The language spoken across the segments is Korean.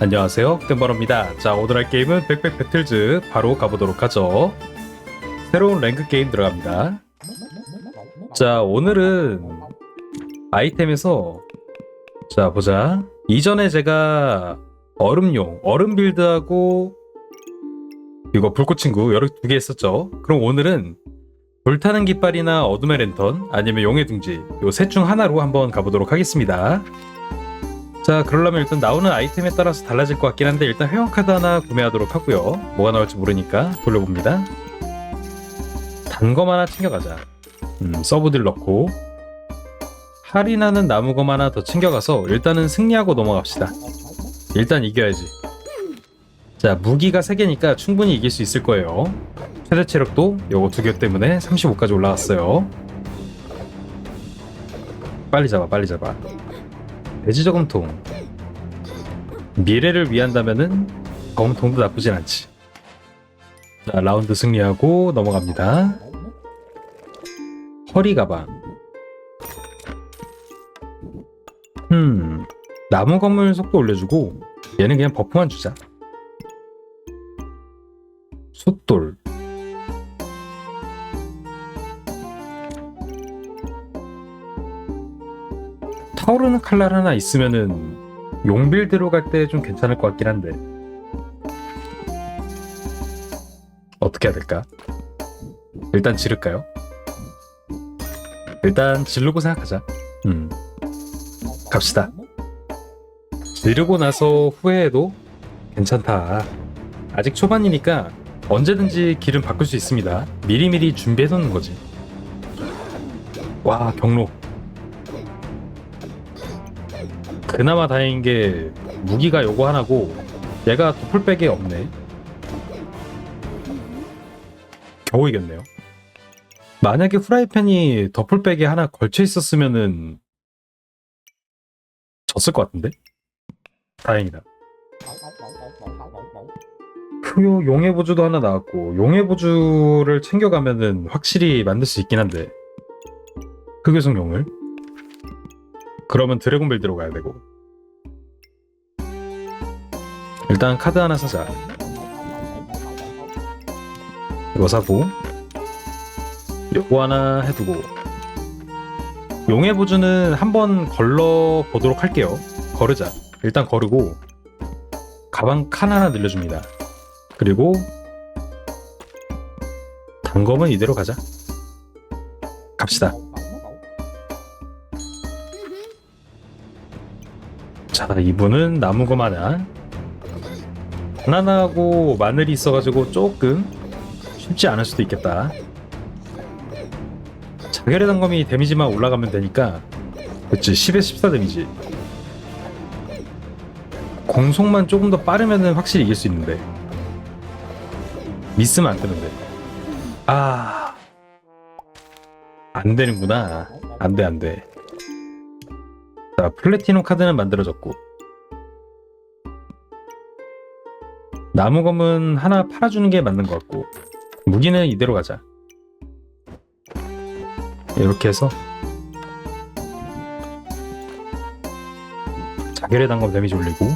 안녕하세요. 땡버러입니다. 자 오늘 할 게임은 백백 배틀즈 바로 가보도록 하죠. 새로운 랭크 게임 들어갑니다. 자 오늘은 아이템에서 자 보자. 이전에 제가 얼음용 얼음 빌드하고 이거 불꽃친구 여러 두 개 했었죠. 그럼 오늘은 불타는 깃발이나 어둠의 랜턴 아니면 용의 둥지 요 셋 중 하나로 한번 가보도록 하겠습니다 자 그러려면 일단 나오는 아이템에 따라서 달라질 것 같긴 한데 일단 회원카드 하나 구매하도록 하고요. 뭐가 나올지 모르니까 돌려봅니다. 단검 하나 챙겨가자. 음, 서브딜 넣고. 할인하는 나무검 하나 더 챙겨가서 일단은 승리하고 넘어갑시다. 일단 이겨야지. 자 무기가 3개니까 충분히 이길 수 있을 거예요. 최대 체력도 요거 두 개 때문에 35까지 올라갔어요. 빨리 잡아 빨리 잡아. 돼지 저금통 미래를 위한다면은 저금통도 나쁘진 않지. 자 라운드 승리하고 넘어갑니다. 허리 가방. 음 나무 건물 속도 올려주고 얘는 그냥 버프만 주자. 숫돌. 타오르는 칼날 하나 있으면은 용빌드로 갈 때 좀 괜찮을 것 같긴 한데 어떻게 해야 될까? 일단 지를까요? 일단 지르고 생각하자. 음, 갑시다. 지르고 나서 후회해도 괜찮다. 아직 초반이니까 언제든지 길은 바꿀 수 있습니다. 미리미리 준비해 놓는 거지. 와 경로. 그나마 다행인 게 무기가 요거 하나고 얘가 도플백에 없네. 겨우 이겼네요. 만약에 후라이팬이 더플백에 하나 걸쳐 있었으면은 졌을 것 같은데? 다행이다. 후요 용의 보주도 하나 나왔고 용의 보주를 챙겨가면은 확실히 만들 수 있긴 한데 흑요성 용을 그러면 드래곤 빌드로 가야 되고 일단 카드 하나 사자. 이거 사고 요거 하나 해두고. 용의 보주는 한번 걸러 보도록 할게요. 거르자. 일단 거르고 가방 칸 하나 늘려줍니다. 그리고 단검은 이대로 가자. 갑시다. 자 이분은 나무검 하나 바나나하고 마늘이 있어가지고 조금 쉽지 않을 수도 있겠다. 자결의 단검이 데미지만 올라가면 되니까. 그치 10에 14 데미지. 공속만 조금 더 빠르면은 확실히 이길 수 있는데. 미스면 안 되는데. 아 안되는구나. 안돼 안돼. 자 플래티넘 카드는 만들어졌고 나무검은 하나 팔아주는 게 맞는 것 같고 무기는 이대로 가자 이렇게 해서 자결의 단검 데미지 올리고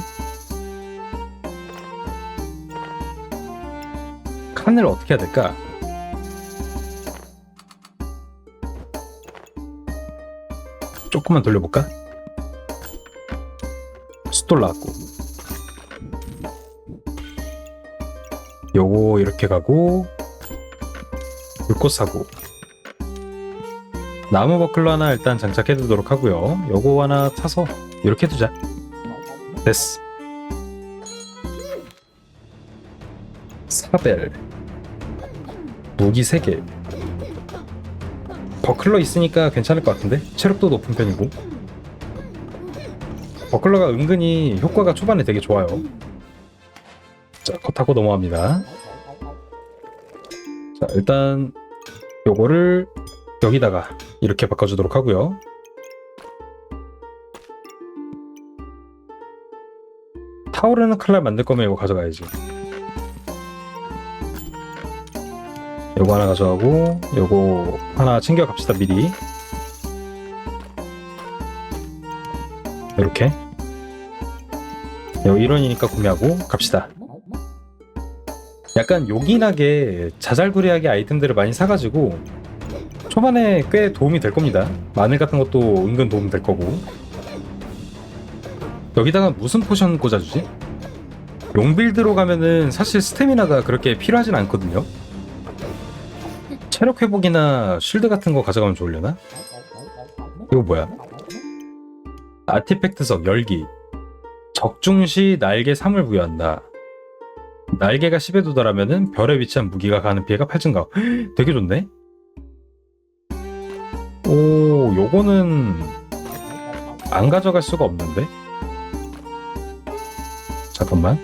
칸을 어떻게 해야 될까? 조금만 돌려볼까? 숫돌 나왔고 요거 이렇게 가고 불꽃 사고. 나무 버클러 하나 일단 장착해 두도록 하고요. 요거 하나 사서 이렇게 두자. 됐어. 사벨. 무기 3개. 버클러 있으니까 괜찮을 것 같은데? 체력도 높은 편이고. 버클러가 은근히 효과가 초반에 되게 좋아요. 자 컷하고 넘어갑니다 자 일단 요거를 여기다가 이렇게 바꿔주도록 하고요. 타오르는 칼날 만들 거면 이거 가져가야지. 요거 하나 가져가고 요거 하나 챙겨 갑시다 미리. 이렇게. 요 1원이니까 구매하고 갑시다. 약간 요긴하게 자잘구레하게 아이템들을 많이 사가지고 초반에 꽤 도움이 될 겁니다. 마늘 같은 것도 은근 도움 될 거고. 여기다가 무슨 포션 꽂아주지? 용빌드로 가면은 사실 스태미나가 그렇게 필요하진 않거든요. 체력 회복이나 쉴드 같은 거 가져가면 좋으려나? 이거 뭐야? 아티팩트석 열기 적중시 날개 3을 부여한다. 날개가 10에 도달하면은 별에 위치한 무기가 가는 피해가 8 증가. 되게 좋네. 오, 요거는 안 가져갈 수가 없는데. 잠깐만.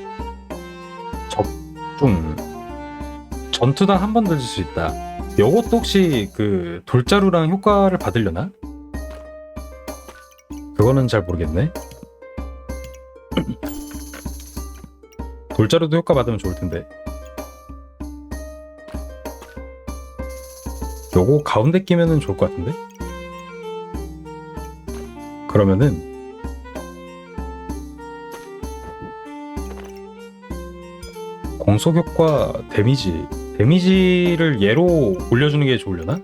적중. 전투당 한 번 들릴 수 있다. 요것도 혹시 그 돌자루랑 효과를 받으려나? 그거는 잘 모르겠네. 돌자루도 효과 받으면 좋을 텐데. 요거 가운데 끼면은 좋을 것 같은데? 그러면은 공속 효과 데미지 데미지를 얘로 올려주는 게 좋으려나?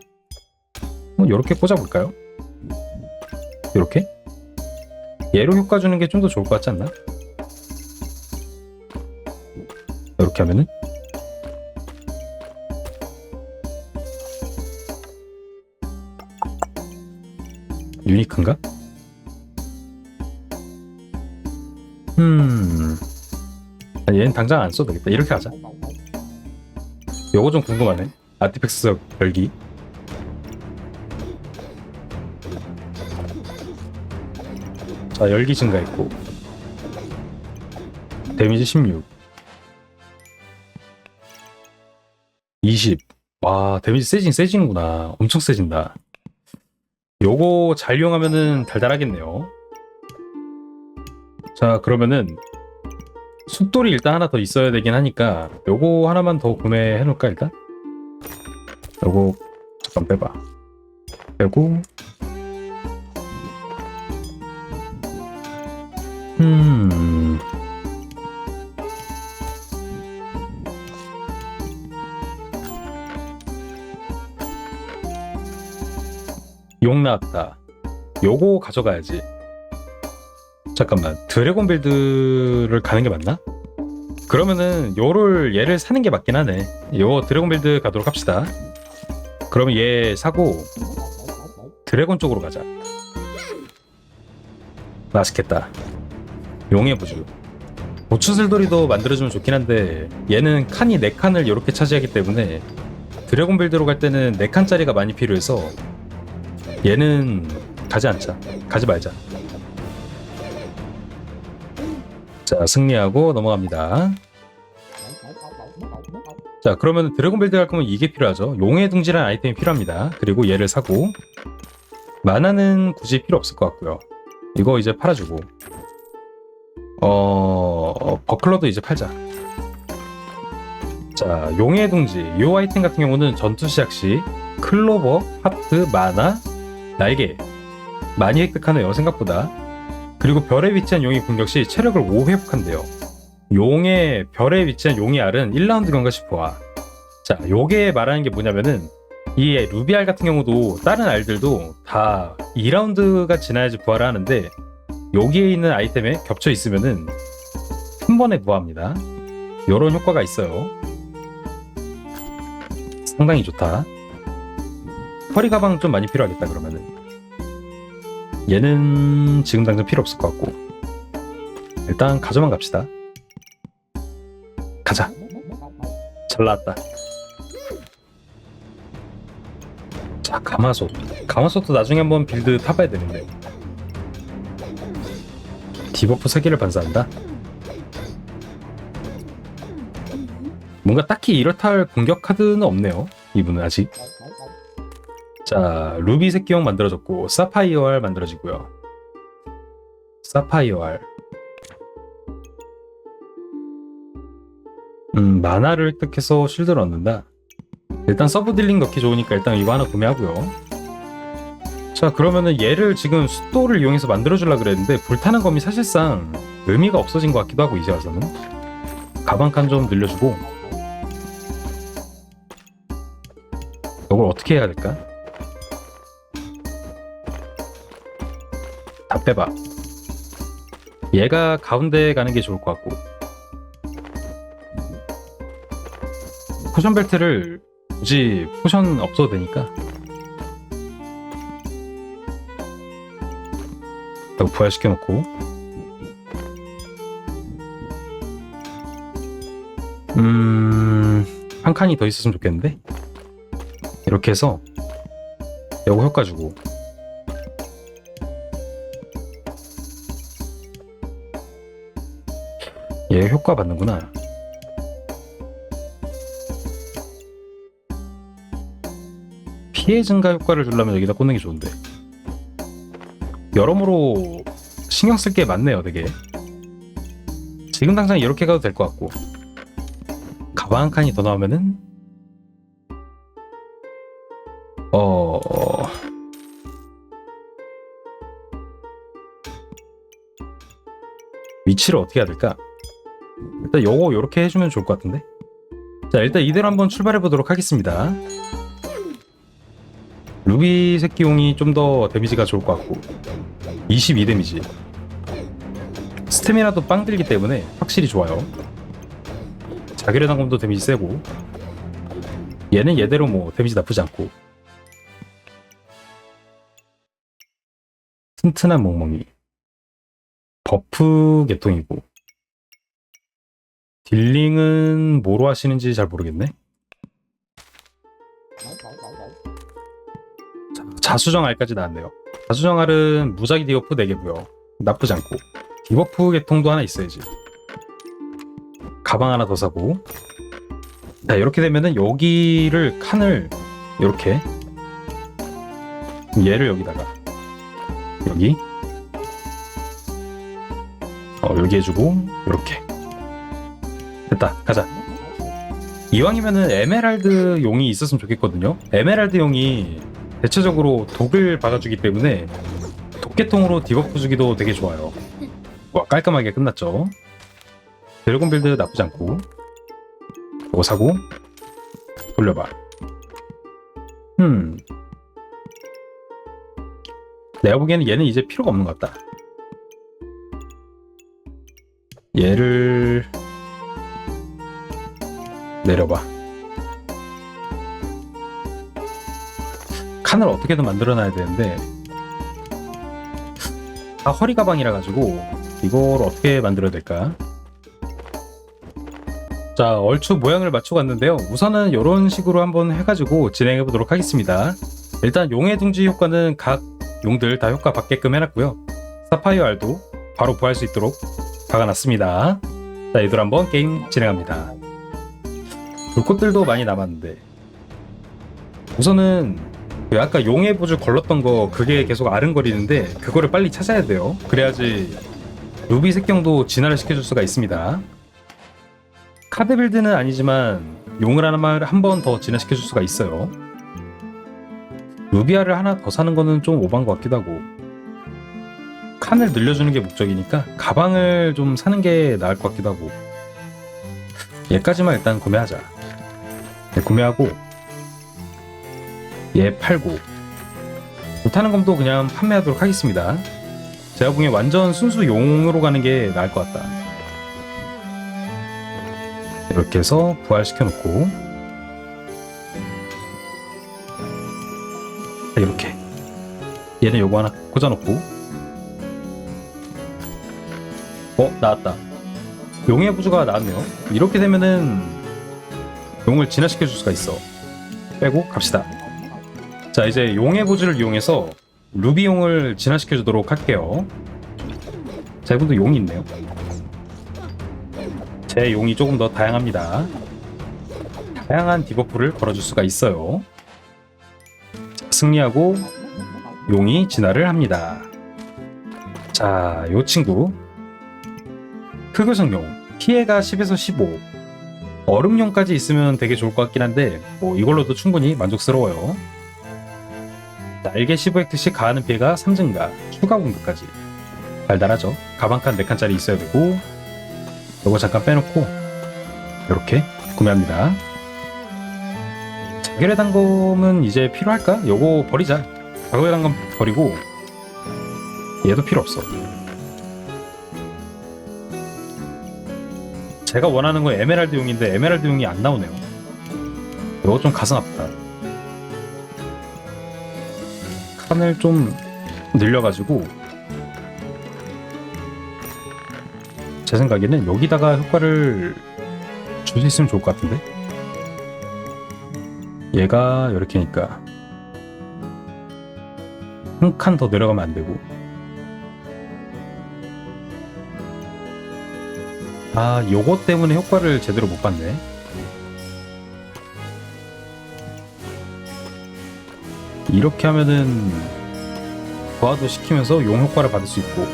뭐 요렇게 꽂아볼까요? 요렇게? 얘로 효과 주는 게 좀 더 좋을 것 같지 않나? 이렇게 하면은? 유니크인가? 음. 아, 얘는 당장 안 써도 되겠다. 이렇게 하자. 요거 좀 궁금하네. 아티팩스 열기. 자 열기 증가했고. 데미지 16 20. 와, 데미지 세진 세지는구나. 엄청 세진다. 요거 잘 이용하면은 달달하겠네요. 자, 그러면은 숫돌이 일단 하나 더 있어야 되긴 하니까 요거 하나만 더 구매해 놓을까 일단? 요거 잠깐 빼봐. 빼고 음 욕 나왔다. 요거 가져가야지. 잠깐만, 드래곤 빌드를 가는 게 맞나? 그러면은 요를 얘를 사는 게 맞긴 하네. 요 드래곤 빌드 가도록 합시다. 그러면 얘 사고 드래곤 쪽으로 가자. 맛있겠다. 용의 부주. 고추슬돌이도 만들어주면 좋긴 한데 얘는 칸이 4칸을 이렇게 차지하기 때문에 드래곤 빌드로 갈 때는 4칸짜리가 많이 필요해서 얘는 가지 않자. 가지 말자. 자, 승리하고 넘어갑니다. 자, 그러면 드래곤 빌드 할 거면 이게 필요하죠. 용의 둥지라는 아이템이 필요합니다. 그리고 얘를 사고 만화는 굳이 필요 없을 것 같고요. 이거 이제 팔아주고 어... 버클러도 이제 팔자. 자, 용의 둥지. 이 아이템 같은 경우는 전투 시작 시 클로버, 하트, 마나, 날개 많이 획득하네요 생각보다 그리고 별에 위치한 용이 공격 시 체력을 5 회복한대요. 용의 별에 위치한 용의 알은 1라운드 경과 시 부하 자 요게 말하는 게 뭐냐면은 이 루비알 같은 경우도 다른 알들도 다 2라운드가 지나야지 부활을 하는데 여기에 있는 아이템에 겹쳐 있으면은 한 번에 부합니다. 요런 효과가 있어요. 상당히 좋다 허리 가방 좀 많이 필요하겠다 그러면은. 얘는 지금 당장 필요 없을 것 같고. 일단 가져만 갑시다. 가자. 잘 나왔다. 자 가마솥. 가마솥도 나중에 한번 빌드 타봐야 되는데. 디버프 3개를 반사한다? 뭔가 딱히 이렇다 할 공격 카드는 없네요 이분은 아직 자, 루비 새끼용 만들어졌고 사파이어 알 만들어지고요. 사파이어 알. 음, 만화를 획득해서 실드를 얻는다. 일단 서브 딜링 넣기 좋으니까 일단 이거 하나 구매하고요. 자, 그러면은 얘를 지금 숫도를 이용해서 만들어주려 그랬는데 불타는 검이 사실상 의미가 없어진 것 같기도 하고 이제 와서는 가방 칸 좀 늘려주고 이걸 어떻게 해야 될까? 빼봐. 얘가 가운데 가는 게 좋을 것 같고. 포션 벨트를 굳이 포션 없어도 되니까. 이거 부활시켜 놓고. 음 한 칸이 더 있었으면 좋겠는데? 이렇게 해서 요거 효과 주고 얘 효과 받는구나. 피해 증가 효과를 주려면 여기다 꽂는 게 좋은데. 여러모로 신경 쓸 게 많네요 되게. 지금 당장 이렇게 가도 될 것 같고. 가방 한 칸이 더 나오면은? 어. 위치를 어떻게 해야 될까 일단 요거 요렇게 해주면 좋을 것 같은데? 자 일단 이대로 한번 출발해 보도록 하겠습니다. 루비 새끼용이 좀 더 데미지가 좋을 것 같고 22 데미지. 스태미나도 빵 들기 때문에 확실히 좋아요. 자기련 항공도 데미지 세고 얘는 얘대로 뭐 데미지 나쁘지 않고. 튼튼한 멍멍이. 버프 계통이고 딜링은 뭐로 하시는지 잘 모르겠네. 자, 자수정 알까지 나왔네요. 자수정 알은 무작위 디버프 4개고요. 나쁘지 않고. 디버프 계통도 하나 있어야지. 가방 하나 더 사고. 자 이렇게 되면은 여기를 칸을 이렇게 얘를 여기다가 여기 어 여기 해주고 이렇게 됐다 가자. 이왕이면은 에메랄드 용이 있었으면 좋겠거든요. 에메랄드 용이 대체적으로 독을 박아주기 때문에 독계통으로 디버프 주기도 되게 좋아요. 와 깔끔하게 끝났죠? 드래곤 빌드 나쁘지 않고. 이거 사고 돌려봐. 음 내가 보기에는 얘는 이제 필요가 없는 것 같다. 얘를 내려봐. 칸을 어떻게든 만들어놔야 되는데 다 허리 가방이라 가지고 이걸 어떻게 만들어야 될까? 자 얼추 모양을 맞추고 왔는데요. 우선은 이런 식으로 한번 해가지고 진행해 보도록 하겠습니다. 일단 용의 둥지 효과는 각 용들 다 효과 받게끔 해놨고요. 사파이어 알도 바로 구할 수 있도록 박아놨습니다. 자 얘들 한번 게임 진행합니다 불꽃들도 많이 남았는데. 우선은 그 아까 용의 보주 걸렀던 거 그게 계속 아른거리는데 그거를 빨리 찾아야 돼요. 그래야지 루비 색경도 진화를 시켜줄 수가 있습니다. 카드 빌드는 아니지만 용을 하나 한번 더 진화시켜줄 수가 있어요. 루비아를 하나 더 사는 거는 좀 오반 것 같기도 하고. 칸을 늘려주는 게 목적이니까 가방을 좀 사는 게 나을 것 같기도 하고. 얘까지만 일단 구매하자. 얘 구매하고 얘 팔고 못하는 검도 그냥 판매하도록 하겠습니다. 제가 보기엔 완전 순수 용으로 가는 게 나을 것 같다. 이렇게 해서 부활시켜 놓고 이렇게 얘는 요거 하나 꽂아 놓고 어 나왔다. 용의 부주가 나왔네요. 이렇게 되면은 용을 진화시켜 줄 수가 있어. 빼고 갑시다. 자 이제 용의 부주를 이용해서 루비용을 진화시켜 주도록 할게요. 자 이분도 용이 있네요. 제 용이 조금 더 다양합니다. 다양한 디버프를 걸어줄 수가 있어요. 자, 승리하고 용이 진화를 합니다. 자, 요 친구. 흑요성용. 피해가 10에서 15 얼음용까지 있으면 되게 좋을 것 같긴 한데 뭐 이걸로도 충분히 만족스러워요. 날개 15획트씩 가하는 피해가 3증가 추가 공격까지 달달하죠. 가방칸 4칸짜리 있어야 되고 요거 잠깐 빼놓고 이렇게 구매합니다. 자결의 단검은 이제 필요할까? 요거 버리자. 자결의 단검 버리고 얘도 필요 없어 제가 원하는 건 에메랄드용인데 에메랄드용이 안 나오네요. 이거 좀 가슴 아프다. 칸을 좀 늘려가지고 제 생각에는 여기다가 효과를 줄 수 있으면 좋을 것 같은데? 얘가 이렇게니까 한 칸 더 내려가면 안 되고 아 요거 때문에 효과를 제대로 못 봤네. 이렇게 하면은 부하도 시키면서 용 효과를 받을 수 있고.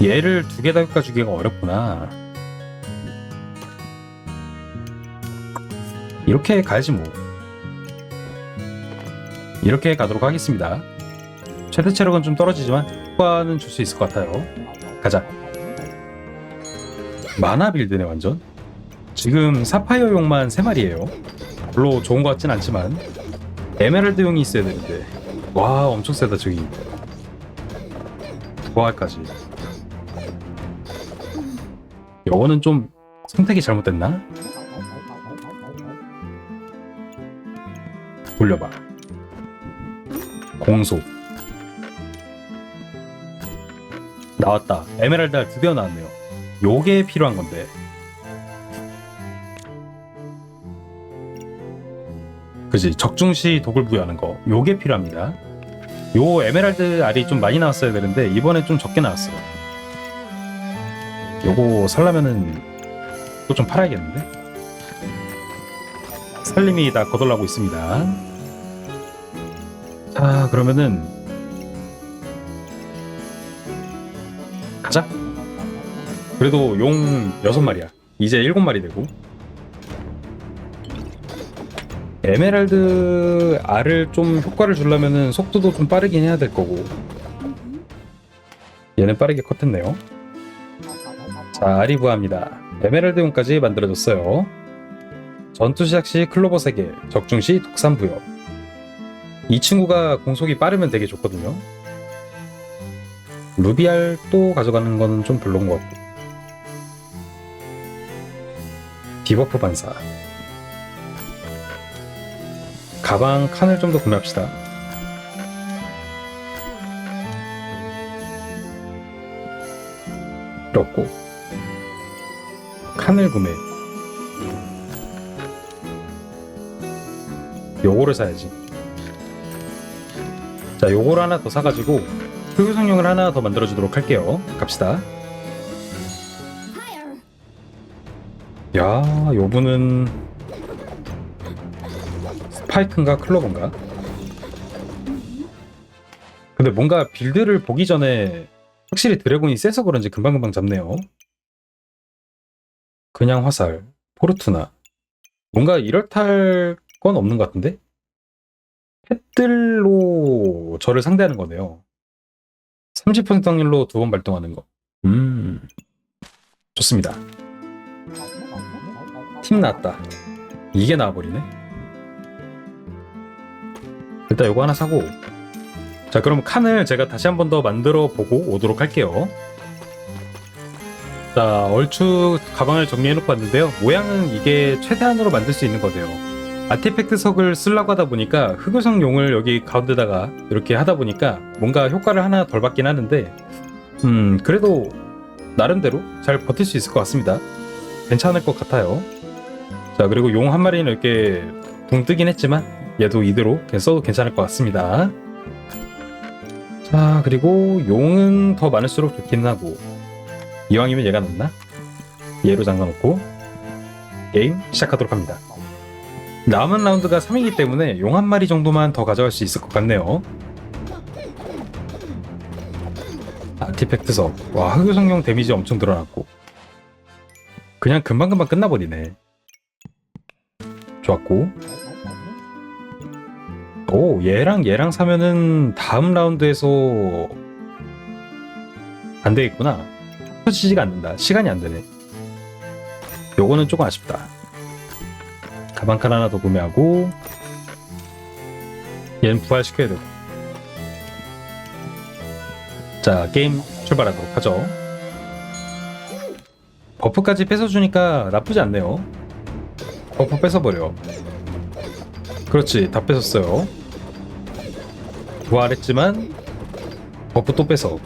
얘를 두 개 다 효과 주기가 어렵구나. 이렇게 가야지 뭐. 이렇게 가도록 하겠습니다. 최대 체력은 좀 떨어지지만 효과는 줄 수 있을 것 같아요. 가자 만화 빌드네 완전. 지금 사파이어용만 3마리에요. 별로 좋은 것 같진 않지만. 에메랄드용이 있어야 되는데. 와 엄청 세다 저기. 부활까지. 요거는 좀 선택이 잘못됐나? 돌려봐. 공소. 나왔다. 에메랄드 알 드디어 나왔네요 요게 필요한 건데. 그지? 적중시 독을 부여하는 거. 요게 필요합니다. 요 에메랄드 알이 좀 많이 나왔어야 되는데 이번에 좀 적게 나왔어요. 요거 살려면은 또 좀 팔아야겠는데? 살림이 다 거덜나고 있습니다. 자 그러면은 그래도 용 6마리야. 이제 7마리 되고. 에메랄드 알을 좀 효과를 주려면은 속도도 좀 빠르긴 해야 될 거고. 얘는 빠르게 컷했네요. 자 알이 부합니다. 에메랄드용까지 만들어졌어요. 전투 시작 시 클로버 3개 적중 시 독산 부여. 이 친구가 공속이 빠르면 되게 좋거든요. 루비알 또 가져가는 거는 좀 별로인 것 같고 디버프 반사 가방 칸을 좀 더 구매합시다. 그렇고 칸을 구매. 요거를 사야지. 자, 요거를 하나 더 사가지고 흑유성용을 하나 더 만들어 주도록 할게요. 갑시다. 야, 요분은 스파이크인가 클로버인가? 근데 뭔가 빌드를 보기 전에 확실히 드래곤이 세서 그런지 금방금방 잡네요. 그냥 화살, 포르투나. 뭔가 이렇탈 건 없는 것 같은데? 펫들로 저를 상대하는 거네요. 30% 확률로 두 번 발동하는 거. 음. 좋습니다. 팀 나왔다. 이게 나와버리네. 일단 요거 하나 사고. 자 그럼 칸을 제가 다시 한 번 더 만들어 보고 오도록 할게요. 자 얼추 가방을 정리해 놓고 왔는데요. 모양은 이게 최대한으로 만들 수 있는 거대요. 아티팩트 석을 쓰려고 하다 보니까 흑요성용을 여기 가운데다가 이렇게 하다 보니까 뭔가 효과를 하나 덜 받긴 하는데 음 그래도 나름대로 잘 버틸 수 있을 것 같습니다 괜찮을 것 같아요 자 그리고 용 한 마리는 이렇게 붕 뜨긴 했지만 얘도 이대로 써도 괜찮을 것 같습니다. 자, 그리고 용은 더 많을수록 좋긴 하고 이왕이면 얘가 낫나? 얘로 잠가놓고 게임 시작하도록 합니다. 남은 라운드가 3이기 때문에 용 한 마리 정도만 더 가져갈 수 있을 것 같네요. 아티팩트석. 와, 흑유성용 데미지 엄청 늘어났고 그냥 금방금방 끝나버리네. 좋았고 오 얘랑 얘랑 사면은 다음 라운드에서 안 되겠구나. 펼치지가 않는다. 시간이 안 되네. 요거는 조금 아쉽다. 가방칼 하나 더 구매하고 얘는 부활시켜야 되고 자 게임 출발하도록 하죠 버프까지 뺏어주니까 나쁘지 않네요. 버프 뺏어버려. 그렇지 다 뺏었어요. 부활했지만 버프 또 뺏어.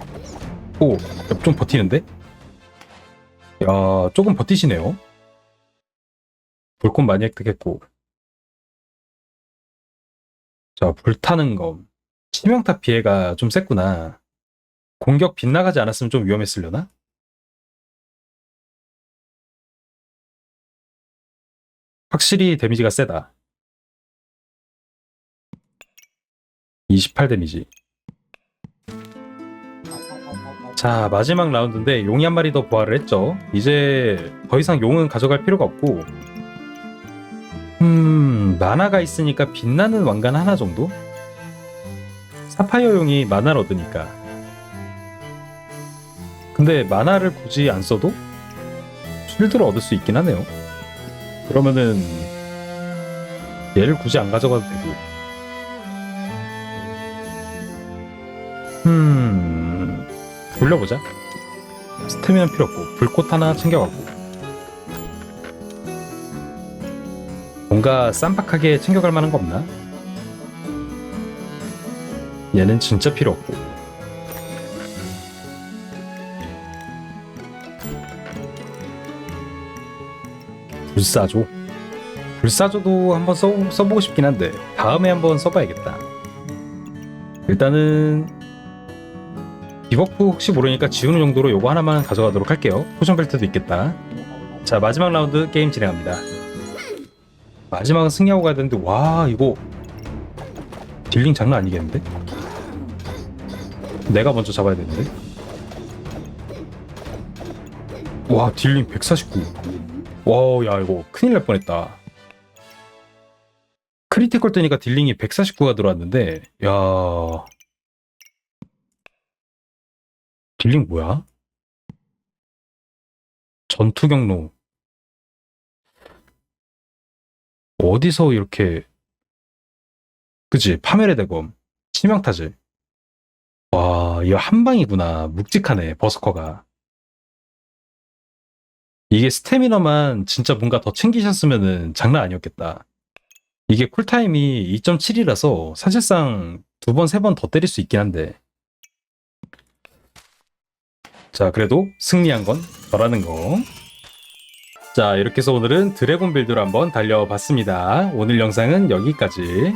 오좀 버티는데? 야 조금 버티시네요. 불꽃 많이 획득했고. 자 불타는 검. 치명타 피해가 좀 셌구나. 공격 빗나가지 않았으면 좀 위험했으려나? 확실히 데미지가 세다. 28 데미지. 자 마지막 라운드인데 용이 한 마리 더 부활을 했죠. 이제 더 이상 용은 가져갈 필요가 없고. 음 만화가 있으니까 빛나는 왕관 하나 정도? 사파이어 용이 만화를 얻으니까. 근데 만화를 굳이 안 써도? 쉴드를 얻을 수 있긴 하네요 그러면은 얘를 굳이 안 가져가도 되고. 음 돌려보자. 스태미는 필요 없고 불꽃 하나 챙겨가고. 뭔가 쌈박하게 챙겨갈 만한 거 없나? 얘는 진짜 필요 없고 불사조. 불사조도 한번 써, 써보고 싶긴 한데 다음에 한번 써봐야겠다. 일단은 디버프 혹시 모르니까 지우는 정도로 요거 하나만 가져가도록 할게요. 포션 벨트도 있겠다. 자 마지막 라운드 게임 진행합니다. 마지막은 승리하고 가야 되는데 와 이거 딜링 장난 아니겠는데? 내가 먼저 잡아야 되는데? 와 딜링 149 와우 야 이거 큰일 날 뻔했다. 크리티컬 뜨니까 딜링이 149가 들어왔는데 야. 딜링 뭐야? 전투 경로. 어디서 이렇게 그치 파멸의 대검 치명타질. 와 이거 한 방이구나 묵직하네 버스커가 이게 스태미너만 진짜 뭔가 더 챙기셨으면은 장난 아니었겠다 이게 쿨타임이 2.7이라서 사실상 두 번 세 번 더 때릴 수 있긴 한데 자 그래도 승리한 건 저라는 거 자, 이렇게 해서 오늘은 드래곤 빌드로 한번 달려봤습니다. 오늘 영상은 여기까지.